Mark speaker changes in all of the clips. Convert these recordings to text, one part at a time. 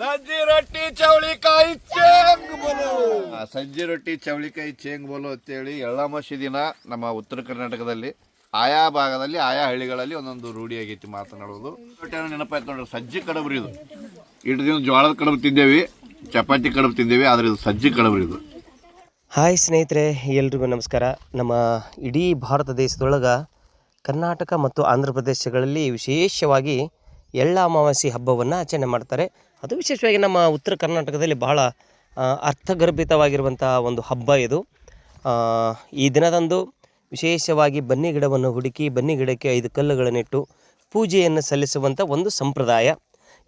Speaker 1: ಸಜ್ಜಿ ರೊಟ್ಟಿ ಚೌಳಿಕಾಯಿ ಚೇಂಗ್ ಬೋಲು. ಆ, ಸಜ್ಜಿ ರೊಟ್ಟಿ ಚೌಳಿಕಾಯಿ ಚೇಂಗ್ ಬೋಲು ಅಂತೇಳಿ ಎಳ್ಳಮಾಸಿ ದಿನ ನಮ್ಮ ಉತ್ತರ ಕರ್ನಾಟಕದಲ್ಲಿ ಆಯಾ ಭಾಗದಲ್ಲಿ ಆಯಾ ಹಳ್ಳಿಗಳಲ್ಲಿ ಒಂದೊಂದು ರೂಢಿಯಾಗೈತಿ ಮಾತನಾಡೋದು ನೆನಪಾಯ್ತು ನೋಡ್ರಿ ಸಜ್ಜಿ ಕಡಬ್ರಿ ಇದು. ಇಟ್ಟು ದಿನ ಜೋಳದ ಕಡಬು ತಿಂದೇವಿ ಚಪಾತಿ ಕಡಬು ತಿಂದೇವಿ ಆದ್ರೆ ಇದು ಸಜ್ಜಿ ಕಡಬ್ರಿ ಇದು.
Speaker 2: ಹಾಯ್ ಸ್ನೇಹಿತರೆ ಎಲ್ರಿಗೂ ನಮಸ್ಕಾರ. ನಮ್ಮ ಇಡೀ ಭಾರತ ದೇಶದೊಳಗೆ ಕರ್ನಾಟಕ ಮತ್ತು ಆಂಧ್ರ ಪ್ರದೇಶಗಳಲ್ಲಿ ವಿಶೇಷವಾಗಿ ಎಳ್ಳ ಅಮಾವಾಸ್ಯೆ ಹಬ್ಬವನ್ನು ಆಚರಣೆ ಮಾಡ್ತಾರೆ. ಅದು ವಿಶೇಷವಾಗಿ ನಮ್ಮ ಉತ್ತರ ಕರ್ನಾಟಕದಲ್ಲಿ ಬಹಳ ಅರ್ಥಗರ್ಭಿತವಾಗಿರುವಂಥ ಒಂದು ಹಬ್ಬ ಇದು. ಈ ದಿನದಂದು ವಿಶೇಷವಾಗಿ ಬನ್ನಿ ಗಿಡವನ್ನು ಹುಡುಕಿ, ಬನ್ನಿ ಗಿಡಕ್ಕೆ ಐದು ಕಲ್ಲುಗಳನ್ನಿಟ್ಟು ಪೂಜೆಯನ್ನು ಸಲ್ಲಿಸುವಂಥ ಒಂದು ಸಂಪ್ರದಾಯ.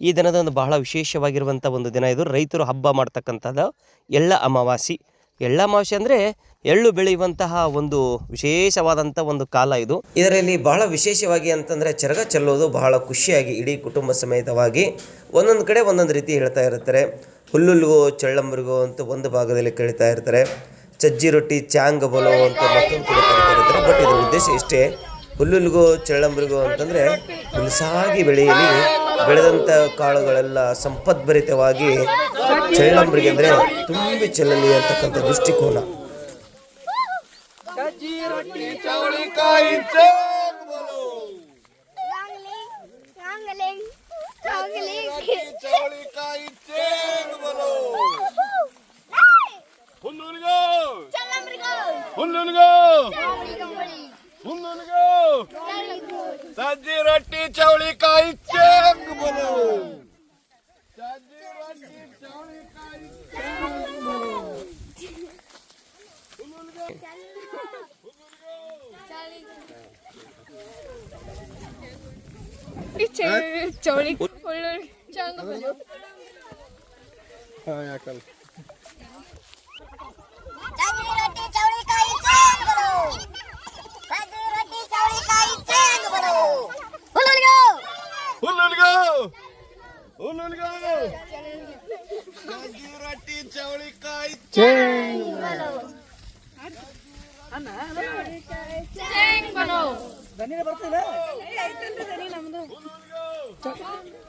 Speaker 2: ಈ ದಿನದಂದು ಬಹಳ ವಿಶೇಷವಾಗಿರುವಂಥ ಒಂದು ದಿನ ಇದು. ರೈತರು ಹಬ್ಬ ಮಾಡ್ತಕ್ಕಂಥದ್ದು ಎಳ್ಳ ಅಮಾವಾಸ್ಯೆ. ಎಳ್ಳ ಅಮಾವಾಸ್ಯೆ ಅಂದರೆ ಎಳ್ಳು ಬೆಳೆಯುವಂತಹ ಒಂದು ವಿಶೇಷವಾದಂಥ ಒಂದು ಕಾಲ ಇದು. ಇದರಲ್ಲಿ ಬಹಳ ವಿಶೇಷವಾಗಿ ಅಂತಂದರೆ ಚರಗ ಚೆಲ್ಲೋದು ಬಹಳ ಖುಷಿಯಾಗಿ ಇಡೀ ಕುಟುಂಬ ಸಮೇತವಾಗಿ ಒಂದೊಂದು ಕಡೆ ಒಂದೊಂದು ರೀತಿ ಹೇಳ್ತಾ ಇರ್ತಾರೆ. ಹುಲ್ಲುಲ್ಗೋ ಚಳ್ಳಂಬರಿಗೋ ಅಂತ ಒಂದು ಭಾಗದಲ್ಲಿ ಕೇಳ್ತಾ ಇರ್ತಾರೆ. ಚಜ್ಜಿ ರೊಟ್ಟಿ, ಚಾಂಗ ಬಲೋ ಅಂತ ಮತ್ತೊಂದು ಕಡೆ ಕರಿತಾ ಇರ್ತಾರೆ. ಬಟ್ ಇದರ ಉದ್ದೇಶ ಇಷ್ಟೇ. ಹುಲ್ಲುಲ್ಗೋ ಚಳ್ಳಂಬರಿಗೋ ಅಂತಂದರೆ ಹುಲಸಾಗಿ ಬೆಳೆಯಲಿ ಬೆಳೆದಂಥ ಕಾಳುಗಳೆಲ್ಲ ಸಂಪದ್ಭರಿತವಾಗಿ ಚಳ್ಳಂಬರಿಗೆ ಅಂದರೆ ತುಂಬಿ ಚೆಲ್ಲಲಿ ಅಂತಕ್ಕಂಥ ದೃಷ್ಟಿಕೋನ.
Speaker 1: ಸಜ್ಜಿ ರೊಟ್ಟಿ ಚೌಳಿಕಾಯಿ ಚೇಂಗ್ ಬೋಲು
Speaker 3: Rangling, rangling,
Speaker 1: ರೊಟ್ಟಿ
Speaker 3: rangling.
Speaker 1: ಚೌಳಿಕಾಯಿ ಚೇಂಗ್ ಬೋಲು ಹುಲ್ಲುಲ್ಗೋ ಹುಲ್ಲುಲ್ಗೋ ಹುಲ್ಲುಲ್ಗೋ ಸಜ್ಜಿ ರೊಟ್ಟಿ ಚೌಳಿಕಾಯಿ ಚೇಂಗ್ ಬೋಲು ಸಜ್ಜಿ ರೊಟ್ಟಿ ಚೌಳಿಕಾಯಿ ಚೇಂಗ್ ಬೋಲು ಹುಲ್ಲುಲ್ಗೋ
Speaker 3: ಚೌಳಿ ಒಳ್ಳೊಳ್ಳೆ ಚಂಗ
Speaker 4: ಸಜ್ಜಿ ರೊಟ್ಟಿ ಚೌಳಿಕಾಯಿ ಚೇಂಗುಗಳು ಸಜ್ಜಿ ರೊಟ್ಟಿ ಚೌಳಿಕಾಯಿ ಚೇಂಗುಗಳು ಹುಲ್ಲುಲ್ಗೋ
Speaker 1: ಹುಲ್ಲುಲ್ಗೋ ಹುಲ್ಲುಲ್ಗೋ ಸಜ್ಜಿ ರೊಟ್ಟಿ ಚೌಳಿಕಾಯಿ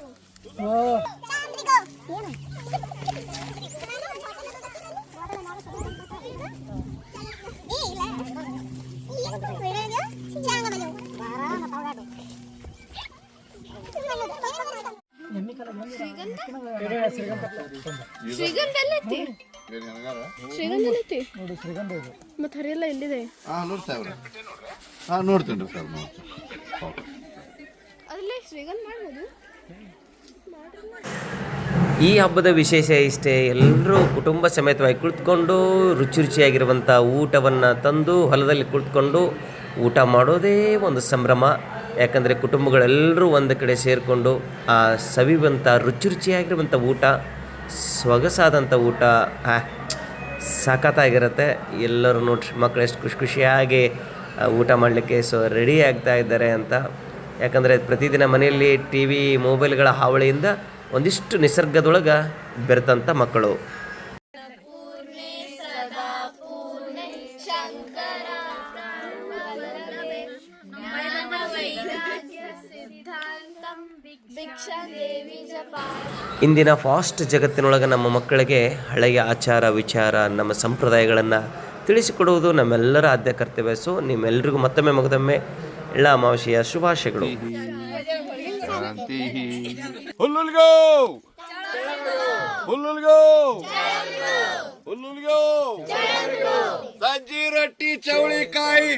Speaker 3: ಶ್ರೀಗಂಧ ಎಲ್ಲೈತಿ ಶ್ರೀಗಂಧ ಎಲ್ಲೈತಿ ಮತ್ತೆ ಹರಿಯೆಲ್ಲ ಎಲ್ಲಿದೆ
Speaker 1: ಹಾಂ ನೋಡಿ ಹಾಂ ನೋಡ್ತೀನಿ ಸರ್ ನೋಡ್ತೀನಿ
Speaker 3: ಶ್ರೀಗಂಧ
Speaker 2: ಈ ಹಬ್ಬದ ವಿಶೇಷ ಇಷ್ಟೇ ಎಲ್ಲರೂ ಕುಟುಂಬ ಸಮೇತವಾಗಿ ಕುಳಿತುಕೊಂಡು ರುಚಿ ರುಚಿಯಾಗಿರುವಂಥ ಊಟವನ್ನು ತಂದು ಹೊಲದಲ್ಲಿ ಕುಳಿತುಕೊಂಡು ಊಟ ಮಾಡೋದೇ ಒಂದು ಸಂಭ್ರಮ. ಯಾಕಂದರೆ ಕುಟುಂಬಗಳೆಲ್ಲರೂ ಒಂದು ಕಡೆ ಸೇರಿಕೊಂಡು ಆ ಸವಿವಂಥ ರುಚಿ ರುಚಿಯಾಗಿರುವಂಥ ಊಟ, ಸೊಗಸಾದಂಥ ಊಟ ಸಖತ್ತಾಗಿರುತ್ತೆ. ಎಲ್ಲರೂ ನೋಡಿ ಮಕ್ಕಳು ಎಷ್ಟು ಖುಷಿ ಖುಷಿಯಾಗಿ ಊಟ ಮಾಡಲಿಕ್ಕೆ ಸೊ ರೆಡಿ ಆಗ್ತಾ ಇದ್ದಾರೆ ಅಂತ ಯಾಕಂದರೆ ಪ್ರತಿದಿನ ಮನೆಯಲ್ಲಿ ಟಿ ವಿ ಮೊಬೈಲ್ಗಳ ಹಾವಳಿಯಿಂದ ಒಂದಿಷ್ಟು ನಿಸರ್ಗದೊಳಗೆ ಬೆರೆತಂಥ ಮಕ್ಕಳು. ಇಂದಿನ ಫಾಸ್ಟ್ ಜಗತ್ತಿನೊಳಗೆ ನಮ್ಮ ಮಕ್ಕಳಿಗೆ ಹಳೆಯ ಆಚಾರ, ವಿಚಾರ, ನಮ್ಮ ಸಂಪ್ರದಾಯಗಳನ್ನು ತಿಳಿಸಿಕೊಡುವುದು ನಮ್ಮೆಲ್ಲರ ಆದ್ಯ ಕರ್ತವ್ಯ. ಸೊ ನಿಮ್ಮೆಲ್ಲರಿಗೂ ಮತ್ತೊಮ್ಮೆ, ಮಗದೊಮ್ಮೆ ಎಳ್ಳ ಅಮಾವಾಸ್ಯೆಯ ಶುಭಾಶಯಗಳು.
Speaker 1: ಸಜ್ಜಿ ರೊಟ್ಟಿ ಚೌಳಿಕಾಯಿ.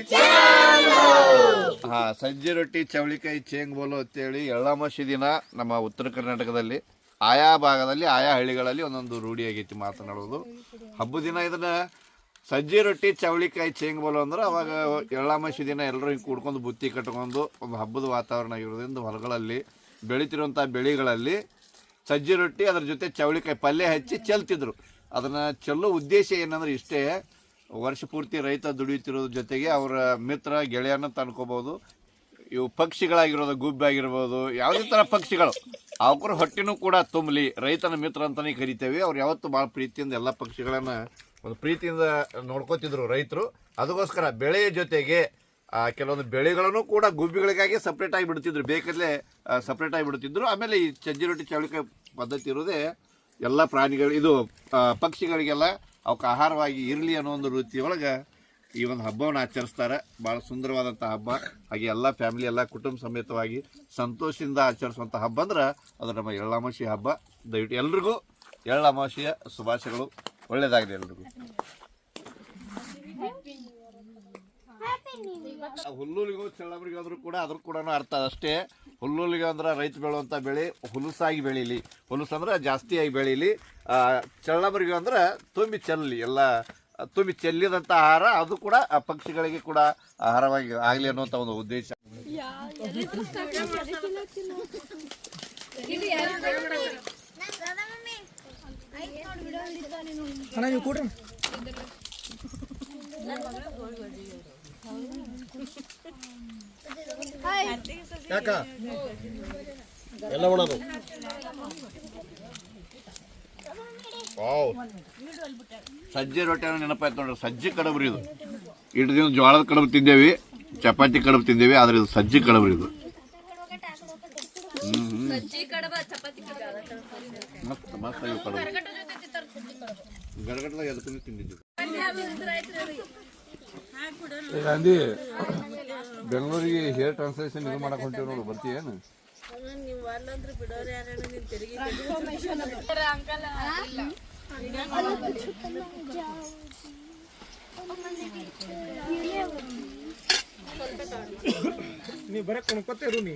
Speaker 1: ಹಾ ಸಜ್ಜಿ ರೊಟ್ಟಿ ಚೌಳಿಕಾಯಿ ಚೇಂಗ್ ಬೋಲು ಅಂತೇಳಿ ಎಳ್ಳಮಾಸಿ ದಿನ ನಮ್ಮ ಉತ್ತರ ಕರ್ನಾಟಕದಲ್ಲಿ ಆಯಾ ಭಾಗದಲ್ಲಿ ಆಯಾ ಹಳ್ಳಿಗಳಲ್ಲಿ ಒಂದೊಂದು ರೂಢಿಯಾಗೈತಿ ಮಾತನಾಡೋದು. ಹಬ್ಬದ ದಿನ ಇದನ್ನ ಸಜ್ಜಿ ರೊಟ್ಟಿ ಚೌಳಿಕಾಯಿ ಚೇಂಗಬಲು ಬೋಲು ಅಂದ್ರೆ ಅವಾಗ ಎಳ್ಳಮಾಸಿ ದಿನ ಎಲ್ಲರೂ ಹಿಂಗೆ ಕೂಡ್ಕೊಂಡು ಬುತ್ತಿ ಕಟ್ಕೊಂಡು ಒಂದು ಹಬ್ಬದ ವಾತಾವರಣ ಆಗಿರೋದ್ರಿಂದ ಹೊಲಗಳಲ್ಲಿ ಬೆಳಿತಿರುವಂಥ ಬೆಳೆಗಳಲ್ಲಿ ಸಜ್ಜಿ ರೊಟ್ಟಿ ಅದ್ರ ಜೊತೆ ಚೌಳಿಕಾಯಿ ಪಲ್ಯ ಹಚ್ಚಿ ಚೆಲ್ತಿದ್ರು. ಅದನ್ನ ಚೆಲ್ಲೋ ಉದ್ದೇಶ ಏನಂದ್ರೆ ಇಷ್ಟೇ ವರ್ಷ ಪೂರ್ತಿ ರೈತ ದುಡಿಯುತ್ತಿರೋದ್ರ ಜೊತೆಗೆ ಅವರ ಮಿತ್ರ ಗೆಳೆಯನ್ನು ತಂದ್ಕೋಬೋದು ಇವು ಪಕ್ಷಿಗಳಾಗಿರೋದು ಗುಬ್ಬಿ ಆಗಿರ್ಬೋದು ಯಾವುದೇ ಥರ ಪಕ್ಷಿಗಳು. ಅವ್ರ ಹೊಟ್ಟೆನೂ ಕೂಡ ತುಂಬಲಿ. ರೈತನ ಮಿತ್ರ ಅಂತಲೇ ಕರಿತೇವೆ. ಅವ್ರು ಯಾವತ್ತೂ ಭಾಳ ಪ್ರೀತಿಯಿಂದ ಎಲ್ಲ ಪಕ್ಷಿಗಳನ್ನ ಒಂದು ಪ್ರೀತಿಯಿಂದ ನೋಡ್ಕೋತಿದ್ರು ರೈತರು. ಅದಕ್ಕೋಸ್ಕರ ಬೆಳೆಯ ಜೊತೆಗೆ ಕೆಲವೊಂದು ಬೆಳೆಗಳನ್ನು ಕೂಡ ಗುಬ್ಬಿಗಳಿಗಾಗಿ ಸಪ್ರೇಟ್ ಆಗಿ ಬಿಡ್ತಿದ್ರು. ಬೇಕಲ್ಲೇ ಸಪ್ರೇಟ್ ಆಗಿ ಬಿಡ್ತಿದ್ರು. ಆಮೇಲೆ ಈ ಚಜ್ಜಿ ರೊಟ್ಟಿ ಚೌಳಿಕಾಯಿ ಪದ್ಧತಿ ಇರೋದೇ ಎಲ್ಲ ಪ್ರಾಣಿಗಳು, ಇದು ಪಕ್ಷಿಗಳಿಗೆಲ್ಲ ಅವಕ್ಕೆ ಆಹಾರವಾಗಿ ಇರಲಿ ಅನ್ನೋ ಒಂದು ರೀತಿಯೊಳಗೆ ಈ ಒಂದು ಹಬ್ಬವನ್ನು ಆಚರಿಸ್ತಾರೆ. ಭಾಳ ಸುಂದರವಾದಂಥ ಹಬ್ಬ. ಹಾಗೆ ಎಲ್ಲ ಫ್ಯಾಮಿಲಿ ಎಲ್ಲ ಕುಟುಂಬ ಸಮೇತವಾಗಿ ಸಂತೋಷದಿಂದ ಆಚರಿಸುವಂಥ ಹಬ್ಬ ಅಂದ್ರೆ ಅದು ನಮ್ಮ ಎಳ್ಳಾಮಾಸಿ ಹಬ್ಬ. ದಯವಿಟ್ಟು ಎಲ್ರಿಗೂ ಎಳ್ಳಾಮಾಸಿಯ ಶುಭಾಶಯಗಳು. ಒಳ್ಳೆಯದಾಗಲಿ ಎಲ್ರಿಗೂ. ಹುಲ್ಲುಲಿಗೂ ಚಳ್ಳಬರಿಗೆ ಆದ್ರೂ ಕೂಡ ಅದ್ರ ಕೂಡ ಅರ್ಥ ಅಷ್ಟೇ. ಹುಲ್ಲುಲಿಗೆ ಅಂದ್ರೆ ರೈತ ಬೆಳೆಯುವಂಥ ಬೆಳೆ ಹುಲುಸಾಗಿ ಬೆಳೀಲಿ. ಅಂದ್ರೆ ಜಾಸ್ತಿಯಾಗಿ ಬೆಳೀಲಿ. ಆ, ಚಳ್ಳಮರಿಗೋ ಅಂದ್ರೆ ತುಂಬಿ ಚೆಲ್ಲಿ ಎಲ್ಲ ತುಂಬಿ ಚೆಲ್ಲಿದಂಥ ಆಹಾರ ಅದು ಕೂಡ ಪಕ್ಷಿಗಳಿಗೆ ಕೂಡ ಆಹಾರವಾಗಿ ಆಗಲಿ ಅನ್ನುವಂಥ ಒಂದು ಉದ್ದೇಶ. ವಾವ್. ಸಜ್ಜೆ ರೊಟ್ಟಿ ಅನ್ನೋ ನೆನಪಾಯ್ತು ನೋಡ್ರಿ ಸಜ್ಜೆ ಕಡಬ್ರಿ ಇದು. ಇಟ್ಟು ದಿನ ಜೋಳದ ಕಡಬು ತಿಂದೇವಿ ಚಪಾತಿ ಕಡಬು ತಿಂದೇವಿ ಆದ್ರೆ ಇದು ಸಜ್ಜೆ ಕಡಬ್ರಿ ಇದು. ಹ್ಮ್ ಹ್ಮ್. ಮಸ್ತ್ ಮಸ್ತ್ ಕಡಬು
Speaker 5: ಅಂದಿ ಬೆಂಗಳೂರಿಗೆ ಹೇರ್ ಟ್ರಾನ್ಸ್ಲೇಷನ್ ಇದು ಮಾಡಕ್ ಹೊಂಟೀವಿ ನೋಡು ಬರ್ತೀಯೇನು
Speaker 6: ನೀ ಬರಕ್ ಕುಣ್ಕೊತೇರು ನೀ.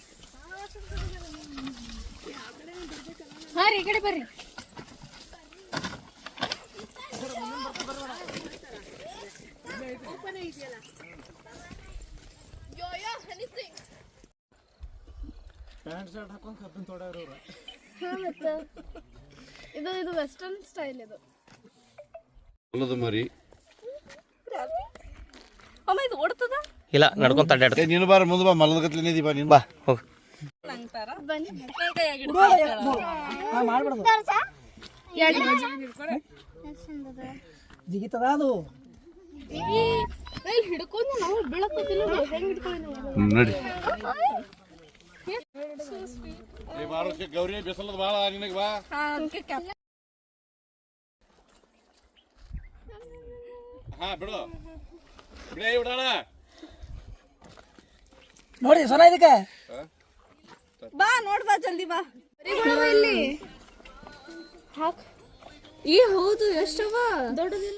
Speaker 3: ಹಾ ರೀ ಈ ಕಡೆ ಬರ್ರಿ.
Speaker 6: ಪ್ಯಾಂಟ್ ಶರ್ಟ್ ಹಾಕೊಂಡ್ ಕಬ್ಬನ್
Speaker 3: ಹಾ ಮತ್ತ. ಇದು ಇದು ವೆಸ್ಟರ್ನ್ ಸ್ಟೈಲ್ ಇದು.
Speaker 1: ಹೊಲದ ಮರಿ.
Speaker 3: ಅಮ್ಮ ಇದು ಓಡ್ತದ?
Speaker 2: ಇಲ್ಲ ನಡ್ಕೊಂತ
Speaker 1: ಅಡ್ಡಾಡ್ತೀನಿ ನೀನು ಬಾರ ಮುಂದೆ ಬಾ ಮಲದ ಗತ್ಲೆ ನಿಧಿ ಬಾ ನೀನು
Speaker 2: ಬಾ. ಹೋಗ್.
Speaker 6: ಜಿಗಿತದ ಅದು.
Speaker 3: ಹಿಡ್ಕೊಂಡು ನಾವು ಬೀಳಕ್ಕೋತಿಲ್ಲ ಹೆಂಗ್ ಹಿಡ್ಕೊಂಡು
Speaker 1: ನಡಿ. ಗೌರಿ ಬಿಸಲದ ಬಾಳ ನಿನಗೆ ಬಾ. ಹಾ ಬಿಡು. ಬಿಡೇ ಬಿಡೋಣ
Speaker 6: ನೋಡಿ ಸೊನ ಇದಕ್ಕೆ.
Speaker 3: ಬಾ ನೋಡ್ ಬಾ ಜಲ್ದಿ ಬಾ. ಇಲ್ಲಿ. ಹಾಕ್. ಈ ಹೌದು ಎಷ್ಟವ? ದೊಡ್ಡದಿಲ್ಲ.